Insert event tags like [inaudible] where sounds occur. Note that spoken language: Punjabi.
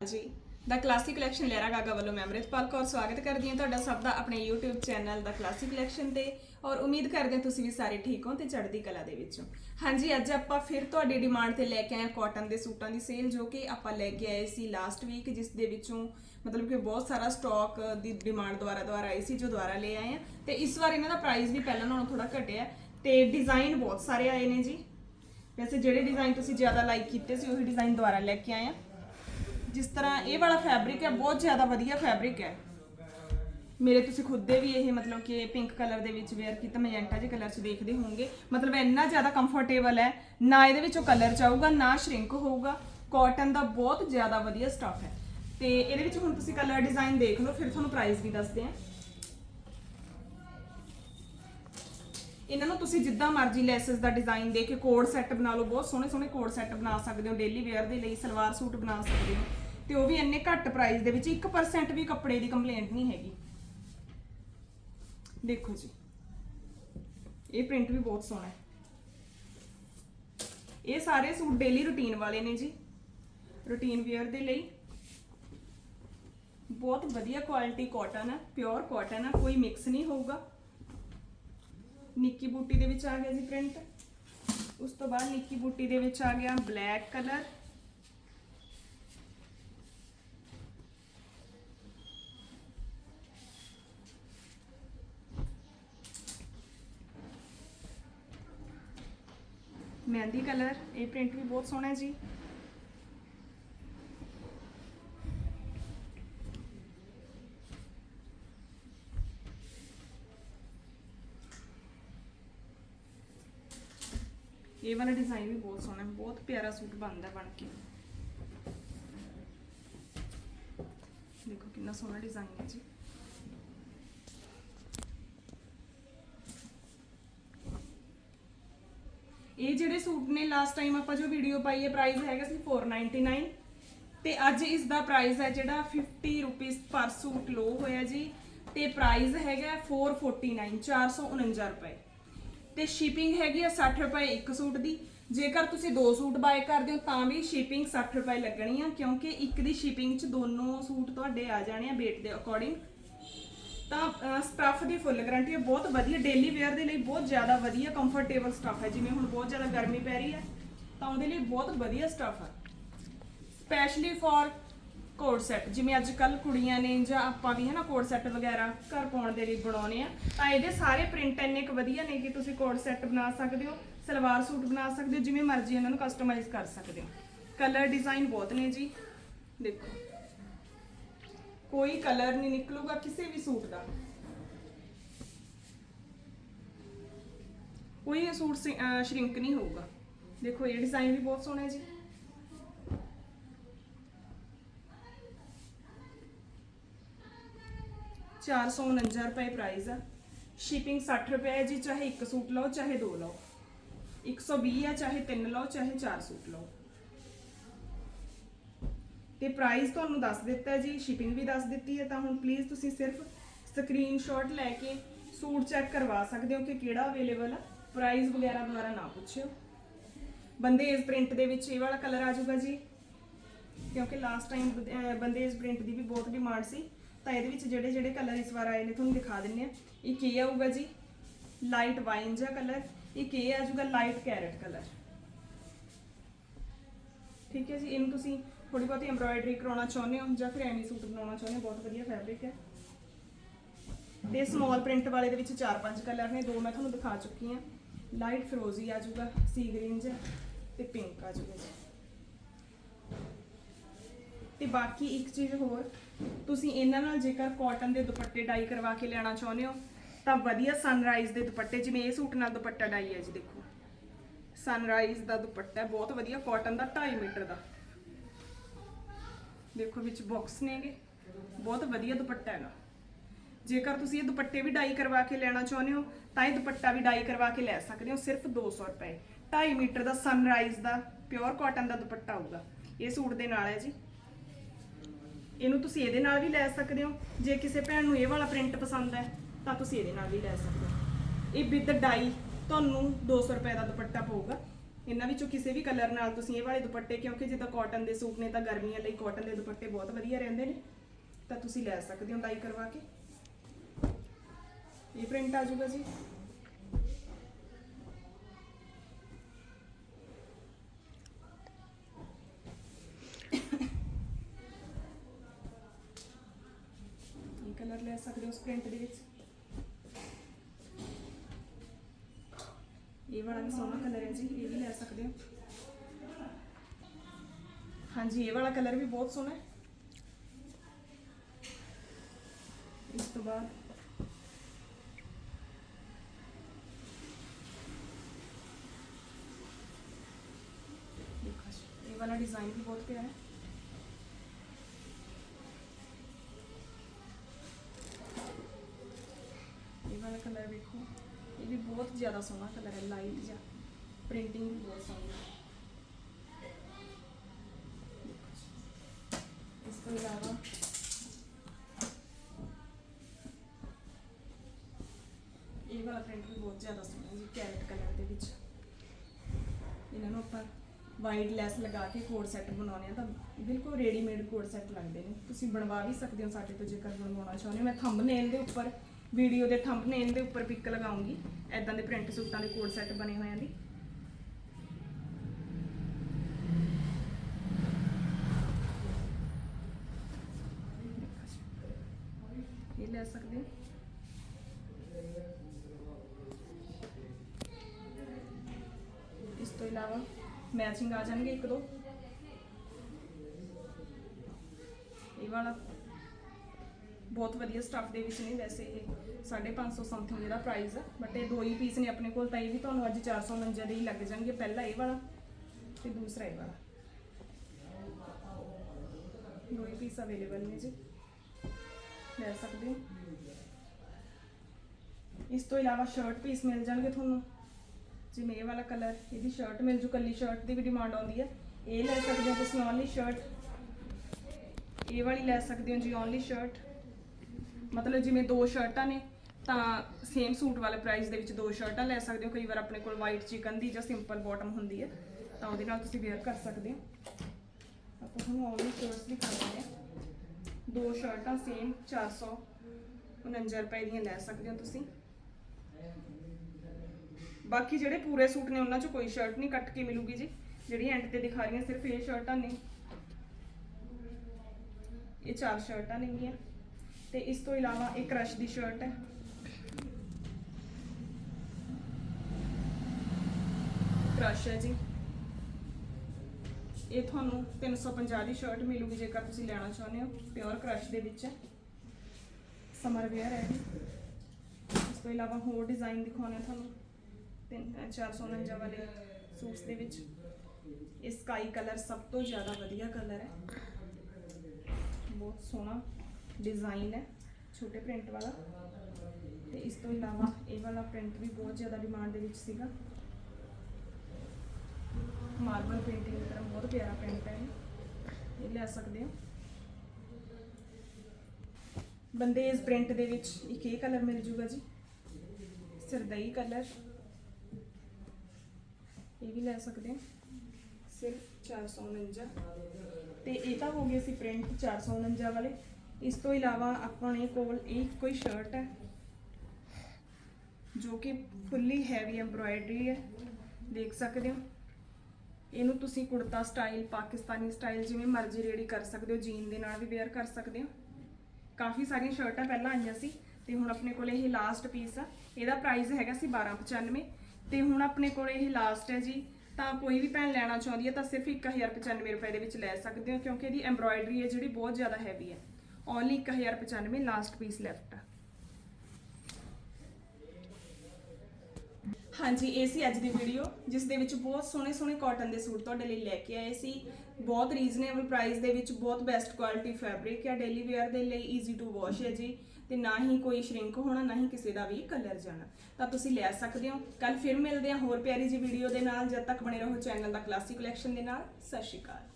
ਜੀ। ਦਾ ਕਲਾਸਿਕ ਕਲੈਕਸ਼ਨ ਲਹਿਰਾ ਗਾਗਾ ਵੱਲੋਂ ਮੈਂ ਅੰਮ੍ਰਿਤਪਾਲ ਕੌਰ ਸਵਾਗਤ ਕਰਦੀ ਹਾਂ ਤੁਹਾਡਾ ਸਭ ਦਾ ਆਪਣੇ YouTube ਚੈਨਲ ਦਾ ਕਲਾਸਿਕ ਕਲੈਕਸ਼ਨ ਤੇ। ਔਰ ਉਮੀਦ ਕਰਦੇ ਹਾਂ ਤੁਸੀਂ ਵੀ ਸਾਰੇ ਠੀਕ ਹੋ ਤੇ ਚੜ੍ਹਦੀ ਕਲਾ ਦੇ ਵਿੱਚੋਂ ਹਾਂਜੀ, ਅੱਜ ਆਪਾਂ ਫਿਰ ਤੁਹਾਡੀ ਡਿਮਾਂਡ ਤੇ ਲੈ ਕੇ ਆਏ ਕਾਟਨ ਦੇ ਸੂਟਾਂ ਦੀ ਸੇਲ ਜੋ ਕਿ ਆਪਾਂ ਲੈ ਕੇ ਆਏ ਸੀ ਲਾਸਟ ਵੀਕ ਜਿਸ ਦੇ ਵਿੱਚੋਂ ਮਤਲਬ ਕਿ ਬਹੁਤ ਸਾਰਾ ਸਟਾਕ ਦੀ ਡਿਮਾਂਡ ਦੁਆਰਾ ਦੁਆਰਾ ਆਈ ਸੀ, ਜੋ ਦੁਆਰਾ ਲੈ ਆਏ ਆ ਤੇ ਇਸ ਵਾਰ ਇਹਨਾਂ ਦਾ ਪ੍ਰਾਈਸ ਵੀ ਪਹਿਲਾਂ ਨਾਲੋਂ ਥੋੜਾ ਘਟਿਆ ਹੈ ਤੇ ਡਿਜ਼ਾਈਨ ਬਹੁਤ ਸਾਰੇ ਆਏ ਨੇ ਜੀ। ਵੈਸੇ ਜਿਹੜੇ ਡਿਜ਼ਾਈਨ ਤੁਸੀਂ ਜ਼ਿਆਦਾ ਲਾਈਕ ਕੀਤੇ ਸੀ, ਉਹੀ ਡਿਜ਼ਾਈਨ ਦੁਆਰਾ ਲੈ ਕੇ ਆਏ ਆ ਜਿਸ ਤਰ੍ਹਾਂ ਇਹ ਵਾਲਾ ਫੈਬਰਿਕ ਹੈ, ਬਹੁਤ ਜ਼ਿਆਦਾ ਵਧੀਆ ਫੈਬਰਿਕ ਹੈ। ਮੇਰੇ ਤੁਸੀਂ ਖੁਦ ਦੇ ਵੀ ਇਹ ਮਤਲਬ ਕਿ ਪਿੰਕ ਕਲਰ ਦੇ ਵਿੱਚ ਵੇਅਰ ਕੀਤਾ ਮੈਜੈਂਟਾ ਜਿਹੇ ਕਲਰ 'ਚ ਦੇਖਦੇ ਹੋਵੋਗੇ। ਮਤਲਬ ਇੰਨਾ ਜ਼ਿਆਦਾ ਕੰਫਰਟੇਬਲ ਹੈ, ਨਾ ਇਹਦੇ ਵਿੱਚੋਂ ਕਲਰ ਚਾਊਗਾ ਨਾ ਸ਼ਰਿੰਕ ਹੋਊਗਾ। ਕਾਟਨ ਦਾ ਬਹੁਤ ਜ਼ਿਆਦਾ ਵਧੀਆ ਸਟਫ ਹੈ। ਤੇ ਇਹਦੇ ਵਿੱਚ ਹੁਣ ਤੁਸੀਂ ਕਲਰ ਡਿਜ਼ਾਈਨ ਦੇਖ ਲਓ, ਫਿਰ ਤੁਹਾਨੂੰ ਪ੍ਰਾਈਸ ਵੀ ਦੱਸਦੇ ਹਾਂ। ਇਹਨਾਂ ਨੂੰ ਤੁਸੀਂ ਜਿੱਦਾਂ ਮਰਜ਼ੀ ਲੈਸਸ ਦਾ ਡਿਜ਼ਾਈਨ ਦੇ ਕੇ, ਕੋਡ ਸੈੱਟ ਬਣਾ ਲਓ। ਬਹੁਤ ਸੋਹਣੇ ਸੋਹਣੇ ਕੋਡ ਸੈੱਟ ਬਣਾ ਸਕਦੇ ਹੋ। ਡੇਲੀ ਵੇਅਰ ਦੇ ਲਈ ਸਲਵਾਰ ਸੂਟ ਬਣਾ ਸਕਦੇ ਹੋ। ਤੇ ਉਹ ਵੀ ਇੰਨੇ ਘੱਟ ਪ੍ਰਾਈਸ ਦੇ ਵਿੱਚ 1% ਵੀ ਕੱਪੜੇ ਦੀ ਕੰਪਲੇਂਟ ਨਹੀਂ ਹੈਗੀ। ਦੇਖੋ ਜੀ, ਇਹ ਪ੍ਰਿੰਟ ਵੀ ਬਹੁਤ ਸੋਹਣਾ ਹੈ। ਇਹ ਸਾਰੇ ਸੂਟ ਡੇਲੀ ਰੁਟੀਨ ਵਾਲੇ ਨੇ ਜੀ ਰੁਟੀਨ ਵੇਅਰ ਦੇ ਲਈ। ਬਹੁਤ ਵਧੀਆ ਕੁਆਲਿਟੀ ਕਾਟਨ ਹੈ ਪਿਓਰ ਕਾਟਨ ਹੈ ਕੋਈ ਮਿਕਸ ਨਹੀਂ ਹੋਊਗਾ। ਨਿੱਕੀ ਬੂਟੀ ਦੇ ਵਿੱਚ ਆ ਗਿਆ ਜੀ ਪ੍ਰਿੰਟ ਉਸ ਤੋਂ ਬਾਅਦ ਨਿੱਕੀ ਬੂਟੀ ਦੇ ਵਿੱਚ ਆ ਗਿਆ ਬਲੈਕ ਕਲਰ ਮਹਿੰਦੀ ਕਲਰ ਇਹ ਪ੍ਰਿੰਟ ਵੀ ਬਹੁਤ ਸੋਹਣਾ ਹੈ ਜੀ ਇਹ ਵਾਲਾ ਡਿਜ਼ਾਈਨ ਵੀ ਬਹੁਤ ਸੋਹਣਾ ਹੈ ਬਹੁਤ ਪਿਆਰਾ ਸੂਟ ਬਣਦਾ ਬਣ ਕੇ ਦੇਖੋ ਕਿੰਨਾ ਸੋਹਣਾ ਡਿਜ਼ਾਈਨ ਹੈ ਜੀ ਇਹ ਜਿਹੜੇ ਸੂਟ ਨੇ ਲਾਸਟ ਟਾਈਮ ਆਪਾਂ ਜੋ ਵੀਡੀਓ ਪਾਈ ਹੈ ਪ੍ਰਾਈਸ ਹੈਗਾ ਸੀ 499 ਤੇ ਅੱਜ ਇਸ ਦਾ ਪ੍ਰਾਈਸ ਹੈ ਜਿਹੜਾ 50 ਰੁਪਏ ਪਰ ਸੂਟ ਲੋ ਹੋਇਆ ਜੀ। ਤੇ ਪ੍ਰਾਈਸ ਹੈਗਾ 449 449 ਰੁਪਏ। ਤੇ ਸ਼ਿਪਿੰਗ ਹੈਗੀ ਆ 60 ਰੁਪਏ ਇੱਕ ਸੂਟ ਦੀ। ਜੇਕਰ ਤੁਸੀਂ ਦੋ ਸੂਟ ਬਾਏ ਕਰਦੇ ਹੋ, ਤਾਂ ਵੀ ਸ਼ਿਪਿੰਗ 60 ਰੁਪਏ ਲੱਗਣੀ ਆ, ਕਿਉਂਕਿ ਇੱਕ ਦੀ ਸ਼ਿਪਿੰਗ 'ਚ ਦੋਨੋਂ ਸੂਟ ਤੁਹਾਡੇ ਆ ਜਾਣੇ ਆ weight ਦੇ ਅਕੋਰਡਿੰਗ ਤਾਂ ਸਟੱਫ ਦੀ ਫੁੱਲ ਗਾਰੰਟੀ ਹੈ, ਬਹੁਤ ਵਧੀਆ ਡੇਲੀ ਵੇਅਰ ਦੇ ਲਈ ਬਹੁਤ ਜ਼ਿਆਦਾ ਵਧੀਆ ਕੰਫਰਟੇਬਲ ਸਟੱਫ ਹੈ। ਜਿਵੇਂ ਹੁਣ ਬਹੁਤ ਜ਼ਿਆਦਾ ਗਰਮੀ ਪੈ ਰਹੀ ਹੈ, ਤਾਂ ਉਹਦੇ ਲਈ ਬਹੁਤ ਵਧੀਆ ਸਟੱਫ ਹੈ। ਸਪੈਸ਼ਲੀ ਫॉर ਕੋਡ ਸੈੱਟ ਜਿਵੇਂ ਅੱਜ ਕੱਲ ਕੁੜੀਆਂ ਨੇ ਜਾਂ ਆਪਾਂ ਵੀ ਹੈ ਨਾ ਕੋਡ ਸੈੱਟ ਵਗੈਰਾ ਘਰ ਪਾਉਣ ਦੇ ਲਈ ਬਣਾਉਨੇ ਆ, ਤਾਂ ਇਹਦੇ ਸਾਰੇ ਪ੍ਰਿੰਟ ਇੰਨੇ ਕੁ ਵਧੀਆ ਨੇ ਕਿ ਤੁਸੀਂ ਕੋਡ ਸੈੱਟ ਬਣਾ ਸਕਦੇ ਹੋ, ਸਲਵਾਰ ਸੂਟ ਬਣਾ ਸਕਦੇ ਹੋ, ਜਿਵੇਂ ਮਰਜ਼ੀ ਇਹਨਾਂ ਨੂੰ ਕਸਟਮਾਈਜ਼ ਕਰ ਸਕਦੇ ਹੋ। ਕਲਰ ਡਿਜ਼ਾਈਨ ਬਹੁਤ ਨੇ ਜੀ। ਦੇਖੋ। ਕੋਈ ਕਲਰ ਨਹੀਂ ਨਿਕਲੂਗਾ ਕਿਸੇ ਵੀ ਸੂਟ ਦਾ ਕੋਈ ਇਹ ਸੂਟ ਸ਼ਰਿੰਕ ਨਹੀਂ ਹੋਊਗਾ ਦੇਖੋ ਇਹ ਡਿਜ਼ਾਈਨ ਵੀ ਬਹੁਤ ਸੋਹਣਾ ਹੈ ਜੀ ਚਾਰ ਸੌ ਉਣੰਜਾ ਰੁਪਏ ਪ੍ਰਾਈਸ ਆ ਸ਼ਿਪਿੰਗ 60 ਰੁਪਏ ਹੈ ਜੀ ਚਾਹੇ ਇੱਕ ਸੂਟ ਲਓ ਚਾਹੇ ਦੋ ਲਓ 120 ਆ ਚਾਹੇ ਤਿੰਨ ਲਓ ਚਾਹੇ ਚਾਰ ਸੂਟ ਲਓ ਤੇ ਪ੍ਰਾਈਸ ਤੁਹਾਨੂੰ ਦੱਸ ਦਿੱਤਾ ਜੀ ਸ਼ਿਪਿੰਗ ਵੀ ਦੱਸ ਦਿੱਤੀ ਹੈ, ਤਾਂ ਹੁਣ ਪਲੀਜ਼ ਤੁਸੀਂ ਸਿਰਫ ਸਕਰੀਨਸ਼ਾਟ ਲੈ ਕੇ ਸੂਟ ਚੈੱਕ ਕਰਵਾ ਸਕਦੇ ਹੋ ਕਿ ਕਿਹੜਾ ਅਵੇਲੇਬਲ ਆ। ਪ੍ਰਾਈਸ ਵਗੈਰਾ ਦੁਆਰਾ ਨਾ ਪੁੱਛਿਓ। ਬੰਦੇਜ ਪ੍ਰਿੰਟ ਦੇ ਵਿੱਚ ਇਹ ਵਾਲਾ ਕਲਰ ਆ ਜਾਊਗਾ ਜੀ। ਕਿਉਂਕਿ ਲਾਸਟ ਟਾਈਮ ਬੰਦੇਜ ਪ੍ਰਿੰਟ ਦੀ ਵੀ ਬਹੁਤ ਡਿਮਾਂਡ ਸੀ। ਤਾਂ ਇਹਦੇ ਵਿੱਚ ਜਿਹੜੇ ਜਿਹੜੇ ਕਲਰ ਇਸ ਵਾਰ ਆਏ ਨੇ ਤੁਹਾਨੂੰ ਦਿਖਾ ਦਿੰਨੇ ਆ ਇੱਕ ਇਹ ਆਊਗਾ ਜੀ ਲਾਈਟ ਵਾਈਨ ਜਿਹਾ ਕਲਰ ਇੱਕ ਇਹ ਆ ਜਾਊਗਾ ਲਾਈਟ ਕੈਰਟ ਕਲਰ ਠੀਕ ਹੈ ਜੀ, ਇਹਨੂੰ ਤੁਸੀਂ ਥੋੜੀ ਬਹੁਤੀ ਐਮਬ੍ਰਾਇਡਰੀ ਕਰਾਉਣਾ ਚਾਹੁੰਦੇ ਹੋ ਜਾਂ ਫਿਰ ਐਵੇਂ ਸੂਟ ਬਣਾਉਣਾ ਚਾਹੁੰਦੇ ਹੋ? ਬਹੁਤ ਵਧੀਆ ਫੈਬਰਿਕ ਹੈ। ਤੇ ਸਮਾਲ ਪ੍ਰਿੰਟ ਵਾਲੇ ਦੇ ਵਿੱਚ ਚਾਰ ਪੰਜ ਕਲਰ ਨੇ, ਦੋ ਮੈਂ ਤੁਹਾਨੂੰ ਦਿਖਾ ਚੁੱਕੀ ਹਾਂ। ਲਾਈਟ ਫਿਰੋਜ਼ੀ ਆ ਜਾਊਗਾ ਸੀ ਗ੍ਰੀਨ ਜਿਹਾ ਤੇ ਪਿੰਕ ਆ ਜਾਊਗਾ ਜੀ। ਤੇ ਬਾਕੀ ਇੱਕ ਚੀਜ਼ ਹੋਰ, ਤੁਸੀਂ ਇਹਨਾਂ ਨਾਲ ਜੇਕਰ ਕਾਟਨ ਦੇ ਦੁਪੱਟੇ ਡਾਈ ਕਰਵਾ ਕੇ ਲੈਣਾ ਚਾਹੁੰਦੇ ਹੋ, ਤਾਂ ਵਧੀਆ ਸਨਰਾਈਜ਼ ਦੇ ਦੁਪੱਟੇ, ਜਿਵੇਂ ਇਹ ਸੂਟ ਨਾਲ ਦੁਪੱਟਾ ਡਾਈ ਹੈ ਜੀ, ਦੇਖੋ। ਸਨਰਾਈਜ਼ ਦਾ ਦੁਪੱਟਾ ਹੈ, ਬਹੁਤ ਵਧੀਆ ਕਾਟਨ ਦਾ 2.5 ਮੀਟਰ ਦਾ। ਦੇਖੋ ਵਿੱਚ ਬਾਕਸ ਨੇਗੇ ਬਹੁਤ ਵਧੀਆ ਦੁਪੱਟਾ ਹੈਗਾ। ਜੇਕਰ ਤੁਸੀਂ ਇਹ ਦੁਪੱਟੇ ਵੀ ਡਾਈ ਕਰਵਾ ਕੇ ਲੈਣਾ ਚਾਹੁੰਦੇ ਹੋ ਤਾਂ ਇਹ ਦੁਪੱਟਾ ਵੀ ਡਾਈ ਕਰਵਾ ਕੇ ਲੈ ਸਕਦੇ ਹੋ ਸਿਰਫ 200 ਰੁਪਏ। 2.5 ਮੀਟਰ ਦਾ ਸਨਰਾਈਜ਼ ਦਾ ਪਿਓਰ ਕਾਟਨ ਦਾ ਦੁਪੱਟਾ ਆਊਗਾ। ਇਹ ਸੂਟ ਦੇ ਨਾਲ ਹੈ ਜੀ। ਇਹਨੂੰ ਤੁਸੀਂ ਇਹਦੇ ਨਾਲ ਵੀ ਲੈ ਸਕਦੇ ਹੋ। ਜੇ ਕਿਸੇ ਭੈਣ ਨੂੰ ਇਹ ਵਾਲਾ ਪ੍ਰਿੰਟ ਪਸੰਦ ਹੈ ਤਾਂ ਤੁਸੀਂ ਇਹਦੇ ਨਾਲ ਵੀ ਲੈ ਸਕਦੇ ਹੋ। ਇਹ ਵਿਦ ਡਾਈ ਤੁਹਾਨੂੰ 200 ਰੁਪਏ ਦਾ ਦੁਪੱਟਾ ਪਊਗਾ। ਇਹਨਾਂ ਵਿੱਚੋਂ ਕਿਸੇ ਵੀ ਕਲਰ ਨਾਲ ਤੁਸੀਂ ਇਹ ਵਾਲੇ ਦੁਪੱਟੇ, ਕਿਉਂਕਿ ਜਿੱਦਾਂ ਕਾਟਨ ਦੇ ਸੂਟ ਨੇ, ਤਾਂ ਗਰਮੀਆਂ ਲਈ ਕਾਟਨ ਦੇ ਦੁਪੱਟੇ ਬਹੁਤ ਵਧੀਆ ਰਹਿੰਦੇ ਨੇ। ਤਾਂ ਤੁਸੀਂ ਲੈ ਸਕਦੇ ਹੋ ਡਾਈ ਕਰਵਾ ਕੇ। ਇਹ ਪ੍ਰਿੰਟ ਆ ਜਾਊਗਾ ਜੀ। [coughs] ਕਲਰ ਲੈ ਸਕਦੇ ਹੋ ਉਸ ਪ੍ਰਿੰਟ ਦੇ ਵਿੱਚ। ਇਹ ਵਾਲਾ ਵੀ ਸੋਹਣਾ ਕਲਰ ਹੈ ਜੀ ਇਹ ਵੀ ਲੈ ਸਕਦੇ ਹੋ। ਹਾਂਜੀ ਇਹ ਵਾਲਾ ਕਲਰ ਵੀ ਬਹੁਤ ਸੋਹਣਾ ਹੈ। ਇਸ ਤੋਂ ਬਾਅਦ ਦੇਖੋ ਜੀ, ਇਹ ਵਾਲਾ ਡਿਜ਼ਾਈਨ ਵੀ ਬਹੁਤ ਪਿਆਰਾ ਹੈ। ਇਹ ਵਾਲਾ ਕਲਰ ਵੇਖੋ। ਇਹ ਵੀ ਬਹੁਤ ਜ਼ਿਆਦਾ ਸੋਹਣਾ ਕਲਰ ਹੈ ਲਾਈਟ ਜਿਹਾ। ਪ੍ਰਿੰਟਿੰਗ ਵੀ ਬਹੁਤ ਸੋਹਣੀ ਹੈ। ਇਸ ਤੋਂ ਇਲਾਵਾ ਇਹ ਵਾਲਾ ਪ੍ਰਿੰਟ ਵੀ ਬਹੁਤ ਜ਼ਿਆਦਾ ਸੋਹਣਾ ਜੀ ਕੈਰਟ ਕਲਰ ਦੇ ਵਿੱਚ। ਇਹਨਾਂ ਨੂੰ ਆਪਾਂ ਵਾਈਡ ਲੈਸ ਲਗਾ ਕੇ ਕੋਡ ਸੈੱਟ ਬਣਾਉਣੇ ਆ ਤਾਂ ਬਿਲਕੁਲ ਰੈਡੀਮੇਡ ਕੋਡ ਸੈੱਟ ਲੱਗਦੇ ਨੇ। ਤੁਸੀਂ ਬਣਵਾ ਵੀ ਸਕਦੇ ਹੋ ਸਾਡੇ ਤੋਂ ਜੇਕਰ ਬਣਵਾਉਣਾ ਚਾਹੁੰਦੇ ਹੋ। ਮੈਂ ਥੰਬਨੇਲ ਦੇ ਉੱਪਰ ਵੀਡੀਓ ਦੇ ਥੰਬਨੇਲ ਦੇ ਉੱਪਰ ਪਿਕ ਲਗਾਉਂਗੀ। ਐਦਾਂ ਦੇ ਪ੍ਰਿੰਟ ਸੂਟਾਂ ਦੇ ਕੋਡ ਸੈੱਟ ਬਣੇ ਹੋਏ ਆਂ ਦੀ ਇਹ ਲੈ ਸਕਦੇ ਹੋ? ਇਸ ਤੋਂ ਇਲਾਵਾ ਮੈਚਿੰਗ ਆ ਜਾਣਗੇ ਇੱਕ ਦੋ। ਇਹ ਵਾਲਾ ਬਹੁਤ ਵਧੀਆ ਸਟੱਫ ਦੇ ਵਿੱਚ ਨੇ, ਵੈਸੇ ਇਹ 550 ਸਮਥਿੰਗ ਇਹਦਾ ਪ੍ਰਾਈਸ ਆ ਬਟ ਇਹ ਦੋ ਹੀ ਪੀਸ ਨੇ ਆਪਣੇ ਕੋਲ, ਤਾਂ ਇਹ ਵੀ ਤੁਹਾਨੂੰ ਅੱਜ 449 ਦੇ ਹੀ ਲੱਗ ਜਾਣਗੇ, ਪਹਿਲਾ ਇਹ ਵਾਲਾ ਤੇ ਦੂਸਰਾ ਇਹ ਵਾਲਾ। ਦੋ ਹੀ ਪੀਸ ਅਵੇਲੇਬਲ ਨੇ ਜੀ। ਲੈ ਸਕਦੇ ਹੋ? ਇਸ ਤੋਂ ਇਲਾਵਾ ਸ਼ਰਟ ਪੀਸ ਮਿਲ ਜਾਣਗੇ ਤੁਹਾਨੂੰ। ਜਿਵੇਂ ਇਹ ਵਾਲਾ ਕਲਰ ਇਹਦੀ ਸ਼ਰਟ ਮਿਲ ਜੂ, ਕੱਲੀ ਸ਼ਰਟ ਦੀ ਵੀ ਡਿਮਾਂਡ ਆਉਂਦੀ ਹੈ। ਇਹ ਲੈ ਸਕਦੇ ਹੋ ਤੁਸੀਂ ਓਨਲੀ ਸ਼ਰਟ ਇਹ ਵਾਲੀ ਲੈ ਸਕਦੇ ਹੋ ਜੀ ਓਨਲੀ ਸ਼ਰਟ ਮਤਲਬ ਜਿਵੇਂ ਦੋ ਸ਼ਰਟਾਂ ਨੇ, ਤਾਂ ਸੇਮ ਸੂਟ ਵਾਲੇ ਪ੍ਰਾਈਸ ਦੇ ਵਿੱਚ ਦੋ ਸ਼ਰਟਾਂ ਲੈ ਸਕਦੇ ਹੋ। ਕਈ ਵਾਰ ਆਪਣੇ ਕੋਲ ਵਾਈਟ ਚਿਕਨ ਦੀ ਜਾਂ ਸਿੰਪਲ ਬਾਟਮ ਹੁੰਦੀ ਹੈ, ਤਾਂ ਉਹਦੇ ਨਾਲ ਤੁਸੀਂ ਵੇਅਰ ਕਰ ਸਕਦੇ ਹੋ। ਆਪਾਂ ਤੁਹਾਨੂੰ ਓਨਲੀ ਸ਼ਰਟਸ ਦਿਖਾ ਦਿੰਦੇ ਹਾਂ। ਦੋ ਸ਼ਰਟਾਂ ਸੇਮ 449 ਰੁਪਏ ਦੀਆਂ ਲੈ ਸਕਦੇ ਹੋ ਤੁਸੀਂ। ਬਾਕੀ ਜਿਹੜੇ ਪੂਰੇ ਸੂਟ ਨੇ, ਉਹਨਾਂ 'ਚ ਕੋਈ ਸ਼ਰਟ ਨਹੀਂ ਕੱਟ ਕੇ ਮਿਲੂਗੀ ਜੀ। ਜਿਹੜੀ ਐਂਡ ਤੇ ਦਿਖਾ ਰਹੀਆਂ ਸਿਰਫ ਇਹ ਸ਼ਰਟਾਂ ਨੇ। ਇਹ ਚਾਰ ਸ਼ਰਟਾਂ ਨੇਗੀਆਂ। ਤੇ ਇਸ ਤੋਂ ਇਲਾਵਾ ਇਹ ਕ੍ਰਸ਼ ਦੀ ਸ਼ਰਟ ਹੈ। ਕ੍ਰਸ਼ ਹੈ ਜੀ। ਇਹ ਤੁਹਾਨੂੰ 350 ਦੀ ਸ਼ਰਟ ਮਿਲੂਗੀ, ਜੇਕਰ ਤੁਸੀਂ ਲੈਣਾ ਚਾਹੁੰਦੇ ਹੋ। ਪਿਓਰ ਕ੍ਰਸ਼ ਦੇ ਵਿੱਚ ਹੈ। ਸਮਰ ਵੇਅਰ ਹੈ ਇਹ। ਇਸ ਤੋਂ ਇਲਾਵਾ ਹੋਰ ਡਿਜ਼ਾਈਨ ਦਿਖਾਉਣੇ ਤੁਹਾਨੂੰ। ਤਿੰਨ 449 ਵਾਲੇ ਸੂਟਸ ਦੇ ਵਿੱਚ। ਇਹ ਸਕਾਈ ਕਲਰ ਸਭ ਤੋਂ ਜ਼ਿਆਦਾ ਵਧੀਆ ਕਲਰ ਹੈ। ਬਹੁਤ ਸੋਹਣਾ। ਡਿਜ਼ਾਈਨ ਹੈ, ਛੋਟੇ ਪ੍ਰਿੰਟ ਵਾਲਾ। ਤੇ ਇਸ ਤੋਂ ਇਲਾਵਾ ਇਹ ਵਾਲਾ ਪ੍ਰਿੰਟ ਵੀ ਬਹੁਤ ਜ਼ਿਆਦਾ ਡਿਮਾਂਡ ਦੇ ਵਿੱਚ ਸੀਗਾ। ਮਾਰਬਲ ਪੇਂਟਿੰਗ ਦੀ ਤਰ੍ਹਾਂ ਬਹੁਤ ਪਿਆਰਾ ਪ੍ਰਿੰਟ ਹੈ ਇਹ। ਲੈ ਸਕਦੇ ਹੋ। ਬੰਦੇ ਇਸ ਪ੍ਰਿੰਟ ਦੇ ਵਿੱਚ ਇੱਕ ਇਹ ਕਲਰ ਮਿਲ ਜੂਗਾ ਜੀ। ਸਰਦਈ ਕਲਰ ਇਹ ਵੀ ਲੈ ਸਕਦੇ ਹੋ। ਸਿਰਫ 449 ਤੇ ਇਹ ਤਾਂ ਹੋ ਗਏ ਸੀ ਪ੍ਰਿੰਟ 449 ਵਾਲੇ। ਇਸ ਤੋਂ ਇਲਾਵਾ ਆਪਣੇ ਕੋਲ, ਇਹ ਕੋਈ ਸ਼ਰਟ ਹੈ ਜੋ ਕਿ ਫੁੱਲੀ ਹੈਵੀ ਐਮਬ੍ਰਾਇਡਰੀ ਹੈ। ਦੇਖ ਸਕਦੇ ਹੋ। ਇਹਨੂੰ ਤੁਸੀਂ ਕੁੜਤਾ ਸਟਾਈਲ ਪਾਕਿਸਤਾਨੀ ਸਟਾਈਲ ਜਿਵੇਂ ਮਰਜ਼ੀ ਰੈਡੀ ਕਰ ਸਕਦੇ ਹੋ ਜੀਨ ਦੇ ਨਾਲ ਵੀ ਵੇਅਰ ਕਰ ਸਕਦੇ ਹੋ। ਕਾਫੀ ਸਾਰੀਆਂ ਸ਼ਰਟਾਂ ਪਹਿਲਾਂ ਆਈਆਂ ਸੀ ਤੇ ਹੁਣ ਆਪਣੇ ਕੋਲ ਇਹ ਲਾਸਟ ਪੀਸ ਆ। ਇਹਦਾ ਪ੍ਰਾਈਸ ਹੈਗਾ ਸੀ 1295 ਤੇ ਹੁਣ ਆਪਣੇ ਕੋਲ ਇਹ ਲਾਸਟ ਹੈ ਜੀ। ਤਾਂ ਕੋਈ ਵੀ ਭੈਣ ਲੈਣਾ ਚਾਹੁੰਦੀ ਹੈ ਤਾਂ ਸਿਰਫ 1095 ਰੁਪਏ ਦੇ ਵਿੱਚ ਲੈ ਸਕਦੇ ਹੋ, ਕਿਉਂਕਿ ਇਹਦੀ ਐਮਬ੍ਰਾਇਡਰੀ ਹੈ ਜਿਹੜੀ ਬਹੁਤ ਜ਼ਿਆਦਾ ਹੈਵੀ ਹੈ। ਓਨਲੀ 1095 ਲਾਸਟ ਪੀਸ ਲੈਫਟ ਹਾਂਜੀ, ਇਹ ਸੀ ਅੱਜ ਦੀ ਵੀਡੀਓ ਜਿਸ ਦੇ ਵਿੱਚ ਬਹੁਤ ਸੋਹਣੇ ਸੋਹਣੇ ਕਾਟਨ ਦੇ ਸੂਟ ਤੁਹਾਡੇ ਲਈ ਲੈ ਕੇ ਆਏ ਸੀ। ਬਹੁਤ ਰੀਜ਼ਨੇਬਲ ਪ੍ਰਾਈਸ ਦੇ ਵਿੱਚ ਬਹੁਤ ਬੈਸਟ ਕੁਆਲਿਟੀ ਫੈਬਰਿਕ ਹੈ ਡੇਲੀ ਵੇਅਰ ਦੇ ਲਈ ਈਜ਼ੀ ਟੂ ਵਾਸ਼ ਹੈ ਜੀ। ਤੇ ਨਾ ਹੀ ਕੋਈ ਸ਼ਰਿੰਕ ਹੋਣਾ, ਨਾ ਹੀ ਕਿਸੇ ਦਾ ਵੀ ਕਲਰ ਜਾਣਾ। ਤਾਂ ਤੁਸੀਂ ਲੈ ਸਕਦੇ ਹੋ। ਕੱਲ ਫਿਰ ਮਿਲਦੇ ਹਾਂ ਹੋਰ ਪਿਆਰੀ ਜੀ ਵੀਡੀਓ ਦੇ ਨਾਲ। ਜਦ ਤੱਕ ਬਣੇ ਰਹੋ ਚੈਨਲ ਦਾ ਕਲਾਸਿਕ ਕਲੈਕਸ਼ਨ ਦੇ ਨਾਲ। ਸਤਿ ਸ਼੍ਰੀ ਅਕਾਲ।